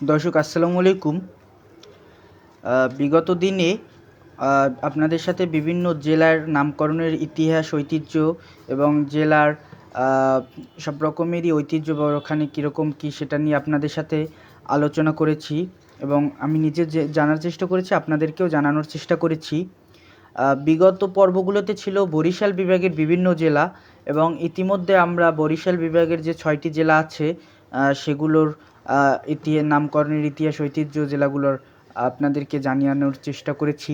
দর্শক, আসসালামু আলাইকুম। বিগত দিনে আপনাদের সাথে বিভিন্ন জেলার নামকরণের ইতিহাস, ঐতিহ্য এবং জেলার সব রকমেরই ঐতিহ্য বা ওখানে কীরকম কী সেটা নিয়ে আপনাদের সাথে আলোচনা করেছি এবং আমি নিজে যে, জানার চেষ্টা করেছি, আপনাদেরকেও জানানোর চেষ্টা করেছি। বিগত পর্বগুলোতে ছিল বরিশাল বিভাগের বিভিন্ন জেলা এবং ইতিমধ্যে আমরা বরিশাল বিভাগের যে ছয়টি জেলা আছে সেগুলোর ইতিহাস নামকরণের ইতিহাস, ঐতিহ্য জেলাগুলোর আপনাদেরকে জানিয়ানোর চেষ্টা করেছি।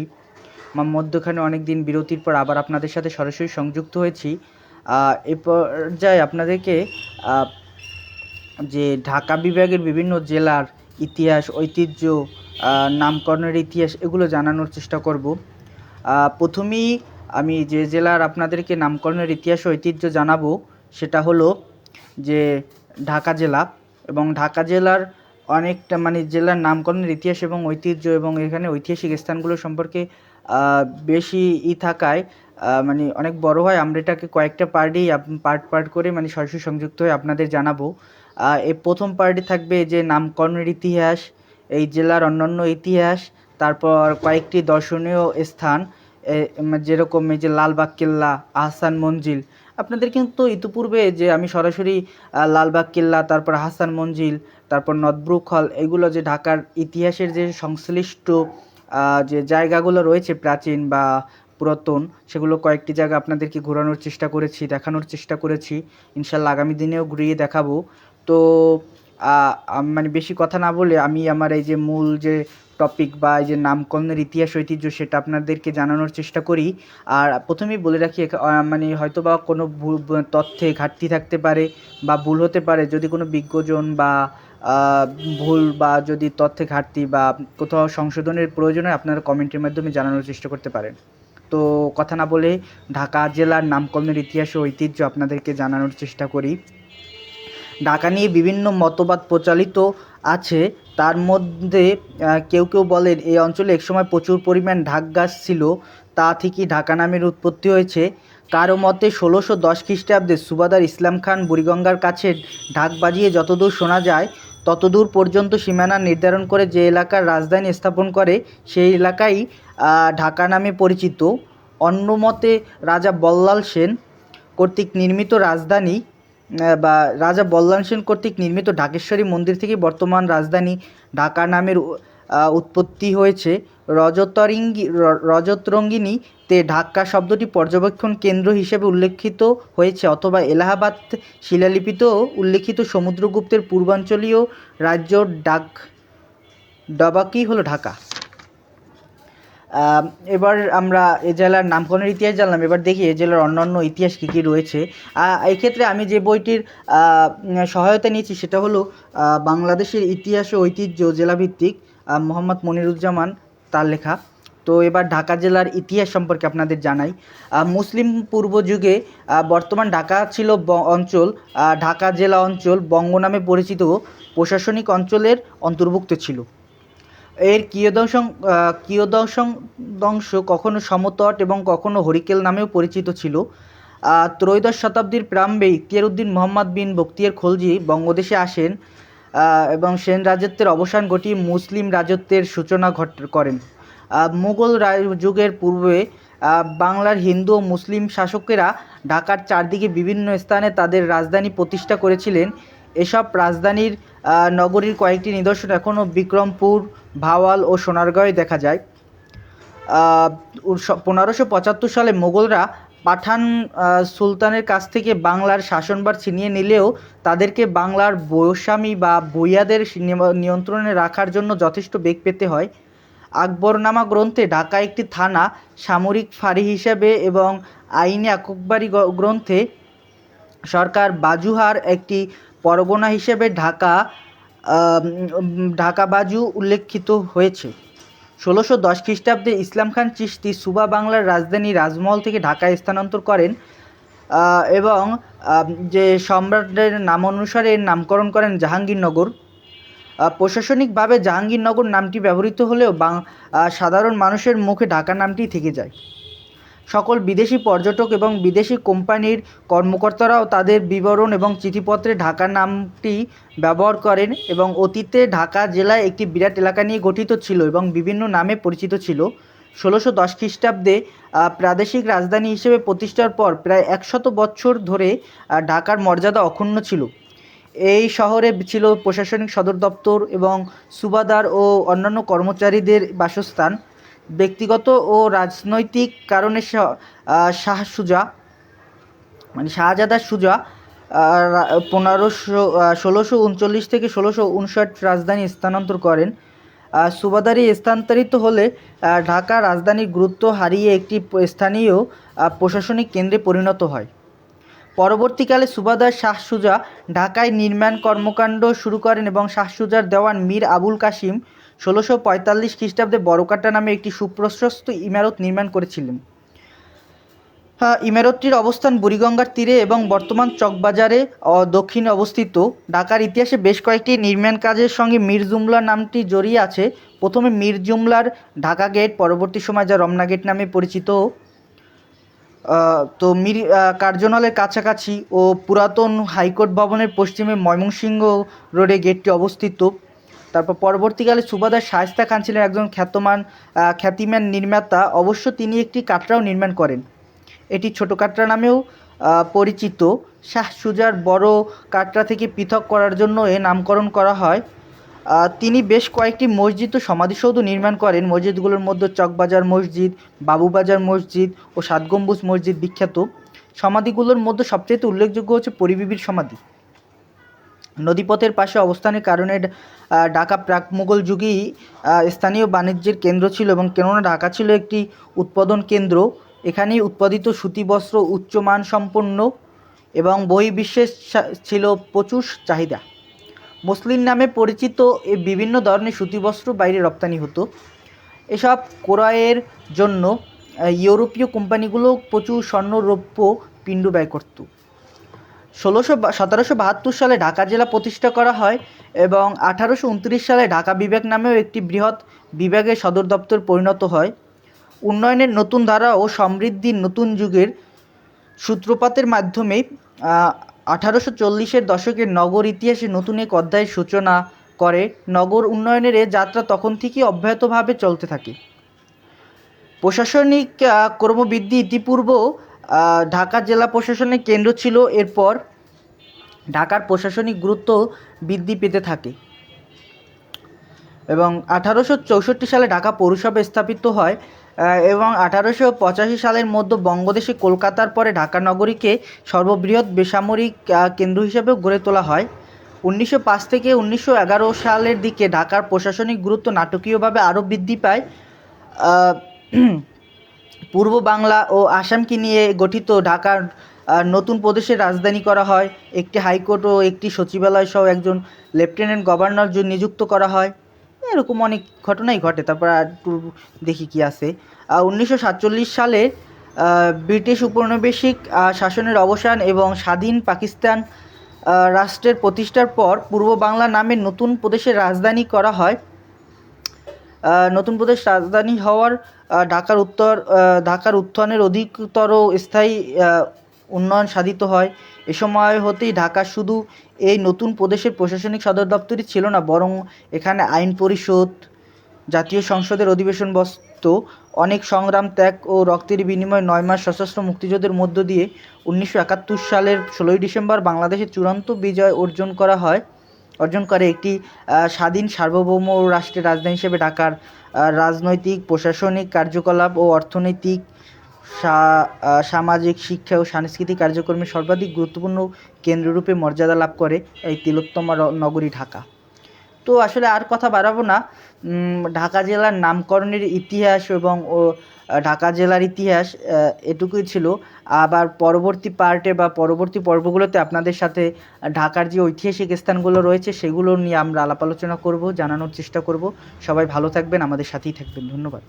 মধ্যখানে অনেক দিন বিরতির পর আবার আপনাদের সাথে সরাসরি সংযুক্ত হয়েছি। এ পর্যায়ে আপনাদেরকে যে ঢাকা বিভাগের বিভিন্ন জেলার ইতিহাস, ঐতিহ্য নামকরণের ইতিহাস, এগুলো জানানোর চেষ্টা করব। প্রথমেই আমি যে জেলার আপনাদেরকে নামকরণের ইতিহাস, ঐতিহ্য জানাব, সেটা হলো যে ঢাকা জেলা। এবং ঢাকা জেলার অনেকটা মানে জেলার নামকরণের ইতিহাস এবং ঐতিহ্য এবং এখানে ঐতিহাসিক স্থানগুলো সম্পর্কে বেশি ই থাকায় মানে অনেক বড় হয়। আমরা এটাকে কয়েকটা পার্টি পার্ট পার্ট করে মানে সরাসরি সংযুক্ত হয়ে আপনাদের জানাব। এই প্রথম পার্টি থাকবে যে নামকরণের ইতিহাস, এই জেলার অন্যান্য ইতিহাস, তারপর কয়েকটি দর্শনীয় স্থান যেরকম এই যে লালবাগ, কেল্লা, আহসান মঞ্জিল আপনাদের কিন্তু ইতিপূর্বে যে আমি সরাসরি লালবাগ কেল্লা, তারপর হাসান মঞ্জিল, তারপর নদব্রুক হল, এগুলো যে ঢাকার ইতিহাসের যে সংশ্লিষ্ট যে জায়গাগুলো রয়েছে প্রাচীন বা পুরাতন, সেগুলো কয়েকটি জায়গা আপনাদেরকে ঘোরানোর চেষ্টা করেছি, দেখানোর চেষ্টা করেছি। ইনশাল্লাহ আগামী দিনেও ঘুরিয়ে দেখাবো। তো মানে বেশি কথা না বলে আমি আমার এই যে মূল যে টপিক বা এই যে নামকরণের ইতিহাস, ঐতিহ্য সেটা আপনাদেরকে জানানোর চেষ্টা করি। আর প্রথমেই বলে রাখি মানে হয়তো বা কোনো ভুল তথ্যে ঘাটতি থাকতে পারে বা ভুল হতে পারে। যদি কোনো বিজ্ঞজন বা ভুল বা যদি তথ্যে ঘাটতি বা কোথাও সংশোধনের প্রয়োজন হয়, আপনারা কমেন্টের মাধ্যমে জানানোর চেষ্টা করতে পারেন। তো কথা না বলে ঢাকা জেলার নামকরণের ইতিহাস ও ঐতিহ্য আপনাদেরকে জানানোর চেষ্টা করি। ঢাকা নিয়ে বিভিন্ন মতবাদ প্রচলিত আছে। তার মধ্যে কেউ কেউ বলেন এই অঞ্চলে একসময় প্রচুর পরিমাণ ঢাক গাছ ছিল, তা থেকেই ঢাকা নামের উৎপত্তি হয়েছে। কারও মতে ষোলোশো দশ খ্রিস্টাব্দে সুবাদার ইসলাম খান বুড়িগঙ্গার কাছে ঢাক বাজিয়ে যতদূর শোনা যায়, ততদূর পর্যন্ত সীমানা নির্ধারণ করে যে এলাকার রাজধানী স্থাপন করে, সেই এলাকাই ঢাকা নামে পরিচিত। অন্য মতে রাজা বল্লাল সেন কর্তৃক নির্মিত রাজধানী বা রাজা বল্লাল সেন কর্তৃক নির্মিত ঢাকেশ্বরী মন্দির থেকে বর্তমান রাজধানী ঢাকা নামের উৎপত্তি হয়েছে। রজতরিঙ্গি রজতরঙ্গিনীতে ঢাকা শব্দটি পর্যবেক্ষণ কেন্দ্র হিসেবে উল্লেখিত হয়েছে অথবা এলাহাবাদ শিলালিপিতেও উল্লেখিত সমুদ্রগুপ্তের পূর্বাঞ্চলীয় রাজ্য ডাক, ডাবাকি হলো ঢাকা। এবার আমরা এ জেলার নামকরণের ইতিহাস জানলাম। এবার দেখি এ জেলার অন্যান্য ইতিহাস কী কী রয়েছে। আহ, এই ক্ষেত্রে আমি যে বইটির সহায়তা নিয়েছি সেটা হলো বাংলাদেশের ইতিহাস ও ঐতিহ্য জেলাভিত্তিক মোহাম্মদ মনিরুজ্জামান তার লেখা। তো এবার ঢাকা জেলার ইতিহাস সম্পর্কে আপনাদের জানাই। মুসলিম পূর্ব যুগে বর্তমান ঢাকা ছিল অঞ্চল ঢাকা জেলা অঞ্চল বঙ্গ নামে পরিচিত প্রশাসনিক অঞ্চলের অন্তর্ভুক্ত ছিল। এর কিয়দংশ কিয়দংশ দংশ কখনো সমতট এবং কখনো হরিকেল নামেও পরিচিত ছিল। ত্রয়োদশ শতাব্দীর প্রারম্ভে ইখতিয়ার উদ্দিন মোহাম্মদ বিন বখতিয়ার খলজি বঙ্গদেশে আসেন এবং সেন রাজত্বের অবসান ঘটিয়ে মুসলিম রাজত্বের সূচনা ঘট, করেন। মুঘল যুগের পূর্বে বাংলার হিন্দু ও মুসলিম শাসকেরা ঢাকার চারদিকে বিভিন্ন স্থানে তাদের রাজধানী প্রতিষ্ঠা করেছিলেন। এসব রাজধানীর নগরীর কয়েকটি নিদর্শন এখনও বিক্রমপুর, ভাওয়াল ও সোনারগাঁয়ে দেখা যায়। পনেরোশো পঁচাত্তর সালে মোগলরা পাঠান সুলতানের কাছ থেকে বাংলার শাসনভার ছিনিয়ে নিলেও তাদেরকে বাংলার বৈস্বামী বা বইয়াদের নিয়ন্ত্রণে রাখার জন্য যথেষ্ট বেগ পেতে হয়। আকবরনামা গ্রন্থে ঢাকা একটি থানা সামরিক ফাঁড়ি হিসেবে এবং আইনে আকবরী গ্রন্থে সরকার বাজুহার একটি পরগনা হিসেবে ঢাকা ঢাকা বাজু উল্লেখিত হয়েছে। ষোলোশো দশ খ্রিস্টাব্দে ইসলাম খান চিশতি সুবা বাংলার রাজধানী রাজমহল থেকে ঢাকায় স্থানান্তর করেন এবং যে সম্রাটের নাম অনুসারে এর নামকরণ করেন জাহাঙ্গীরনগর। প্রশাসনিকভাবে জাহাঙ্গীরনগর নামটি ব্যবহৃত হলেও বাং সাধারণ মানুষের মুখে ঢাকা নামটি থেকে যায়। সকল বিদেশি পর্যটক এবং বিদেশি কোম্পানির কর্মকর্তারাও তাদের বিবরণ এবং চিঠিপত্রে ঢাকা নামটি ব্যবহার করেন এবং অতীতে ঢাকা জেলায় একটি বিরাট এলাকা নিয়ে গঠিত ছিল এবং বিভিন্ন নামে পরিচিত ছিল। ষোলোশো দশ খ্রিস্টাব্দে প্রাদেশিক রাজধানী হিসেবে প্রতিষ্ঠার পর প্রায় একশত বছর ধরে ঢাকার মর্যাদা অক্ষুণ্ণ ছিল। এই শহরে ছিল প্রশাসনিক সদর দপ্তর এবং সুবাদার ও অন্যান্য কর্মচারীদের বাসস্থান। ব্যক্তিগত ও রাজনৈতিক কারণে শাহ সুজা মানে শাহজাদা সুজা পনেরোশো ষোলোশো উনচল্লিশ থেকে ষোলোশো উনষাট রাজধানী স্থানান্তর করেন। সুবাদারি স্থানান্তরিত হলে ঢাকা রাজধানীর গুরুত্ব হারিয়ে একটি স্থানীয় প্রশাসনিক কেন্দ্রে পরিণত হয়। পরবর্তীকালে সুবাদার শাহ সুজা ঢাকায় নির্মাণ কর্মকাণ্ড শুরু করেন এবং শাহ সুজার দেওয়ান মীর আবুল কাসিম ষোলোশো পঁয়তাল্লিশ খ্রিস্টাব্দে বড়কাটা নামে একটি সুপ্রশস্ত ইমারত নির্মাণ করেছিলেন। ইমারতটির অবস্থান বুড়িগঙ্গার তীরে এবং বর্তমান চকবাজারে দক্ষিণে অবস্থিত। ঢাকার ইতিহাসে বেশ কয়েকটি নির্মাণ কাজের সঙ্গে মীর জুমলা নামটি জড়িয়ে আছে। প্রথমে মীর জুমলার ঢাকা গেট পরবর্তী সময় যা রমনা গেট নামে পরিচিত। তো মির আহ, কার্যালয়ের কাছাকাছি ও পুরাতন হাইকোর্ট ভবনের পশ্চিমে ময়মনসিংহ রোডে গেটটি অবস্থিত। তারপর পরবর্তীকালে সুবাদার শায়েস্তা খান ছিলেন একজন খ্যাতমান খ্যাতিমান নির্মাতা। অবশ্য তিনি একটি কাটরাও নির্মাণ করেন। এটি ছোট কাটরা নামেও পরিচিত। শাহ সুজার বড় কাটরা থেকে পৃথক করার জন্য এ নামকরণ করা হয়। তিনি বেশ কয়েকটি মসজিদ ও সমাধিসৌধ নির্মাণ করেন। মসজিদগুলোর মধ্যে চকবাজার মসজিদ, বাবুবাজার মসজিদ ও সাত গম্বুজ মসজিদ বিখ্যাত। সমাধিগুলোর মধ্যে সবচেয়ে উল্লেখযোগ্য হচ্ছে পরিবিবির সমাধি। নদীপথের পাশে অবস্থানের কারণে ঢাকা প্রাক মুঘল যুগেই স্থানীয় বাণিজ্যের কেন্দ্র ছিল এবং কেননা ঢাকা ছিল একটি উৎপাদন কেন্দ্র, এখানেই উৎপাদিত সুতি বস্ত্র উচ্চমান সম্পন্ন এবং বহির্বিশ্বে ছিল প্রচুর চাহিদা। মুসলিম নামে পরিচিত এই বিভিন্ন ধরনের সুতি বস্ত্র বাইরে রপ্তানি হতো। এসব ক্রয়ের জন্য ইউরোপীয় কোম্পানিগুলো প্রচুর স্বর্ণ রৌপ্য পিণ্ড ব্যয় করত। ষোলোশো সতেরোশো বাহাত্তর সালে ঢাকা জেলা প্রতিষ্ঠা করা হয় এবং আঠারোশো উনত্রিশ সালে ঢাকা বিভাগ নামেও একটি বৃহৎ বিভাগের সদর দপ্তর পরিণত হয়। উন্নয়নের নতুন ধারা ও সমৃদ্ধির নতুন যুগের সূত্রপাতের মাধ্যমে আঠারোশো চল্লিশের দশকের নগর ইতিহাসে নতুন এক অধ্যায়ের সূচনা করে। নগর উন্নয়নের এ যাত্রা তখন থেকেই অব্যাহতভাবে চলতে থাকে। প্রশাসনিক ক্রমবৃদ্ধি ইতিপূর্ব ঢাকা জেলা প্রশাসনের কেন্দ্র ছিল। এরপর ঢাকার প্রশাসনিক গুরুত্ব বৃদ্ধি পেতে থাকে। এবং আঠারোশো চৌষট্টি সালে ঢাকা পৌরসভা স্থাপিত হয় এবং আঠারোশো পঁচাশি সালের মধ্যে বঙ্গদেশে কলকাতার পরে ঢাকা নগরীকে সর্ববৃহৎ বেসামরিক কেন্দ্র হিসেবেও গড়ে তোলা হয়। উনিশশো পাঁচ থেকে উনিশশো এগারো সালের দিকে ঢাকার প্রশাসনিক গুরুত্ব নাটকীয়ভাবে আরও বৃদ্ধি পায়। পূর্ব বাংলা ও আসামকে নিয়ে গঠিত ঢাকার নতুন প্রদেশের রাজধানী করা হয়। একটি হাইকোর্ট ও একটি সচিবালয় সহ একজন লেফটেন্যান্ট গভর্নর নিযুক্ত করা হয়। এরকম অনেক ঘটনাই ঘটে। তারপর আর একটু দেখি কি আছে। উনিশশো সাতচল্লিশ সালে ব্রিটিশ উপনিবেশিক শাসনের অবসান এবং স্বাধীন পাকিস্তান রাষ্ট্রের প্রতিষ্ঠার পর পূর্ব বাংলা নামে নতুন প্রদেশের রাজধানী করা হয়। নতুন প্রদেশ রাজধানী হওয়ার ঢাকার উত্তর ঢাকার উত্থানের অধিকতর স্থায়ী উন্নয়ন সাধিত হয়। এ সময় হতেই ঢাকা শুধু এই নতুন প্রদেশের প্রশাসনিক সদর দপ্তরই ছিল না, বরং এখানে আইন পরিষদ, জাতীয় সংসদের অধিবেশন বসত অনেক সংগ্রাম, ত্যাগ ও রক্তের বিনিময়ে নয় মাস সশস্ত্র মুক্তিযুদ্ধের মধ্য দিয়ে উনিশশো একাত্তর সালের ষোলোই ডিসেম্বর বাংলাদেশের চূড়ান্ত বিজয় অর্জন করা হয়। অর্জন করে একটি স্বাধীন সার্বভৌম রাষ্ট্রের রাজধানী হিসেবে ঢাকার রাজনৈতিক, প্রশাসনিক কার্যকলাপ ও অর্থনৈতিক সামাজিক শিক্ষা ও সাংস্কৃতিক কার্যক্রমে সর্বাধিক গুরুত্বপূর্ণ কেন্দ্ররূপে মর্যাদা লাভ করে এই তিলোত্তমা নগরী ঢাকা। তো আসলে আর কথা বাড়াবো না। ঢাকা জেলার নামকরণের ইতিহাস এবং, ও, ঢাকা জেলার ইতিহাস এটুকুই ছিল। আবার পরবর্তী পার্টে বা পরবর্তী পর্বগুলোতে আপনাদের সাথে ঢাকার যে ঐতিহাসিক স্থানগুলো রয়েছে, সেগুলো নিয়ে আমরা আলাপ আলোচনা করব, জানানোর চেষ্টা করব। সবাই ভালো থাকবেন, আমাদের সাথেই থাকবেন। ধন্যবাদ।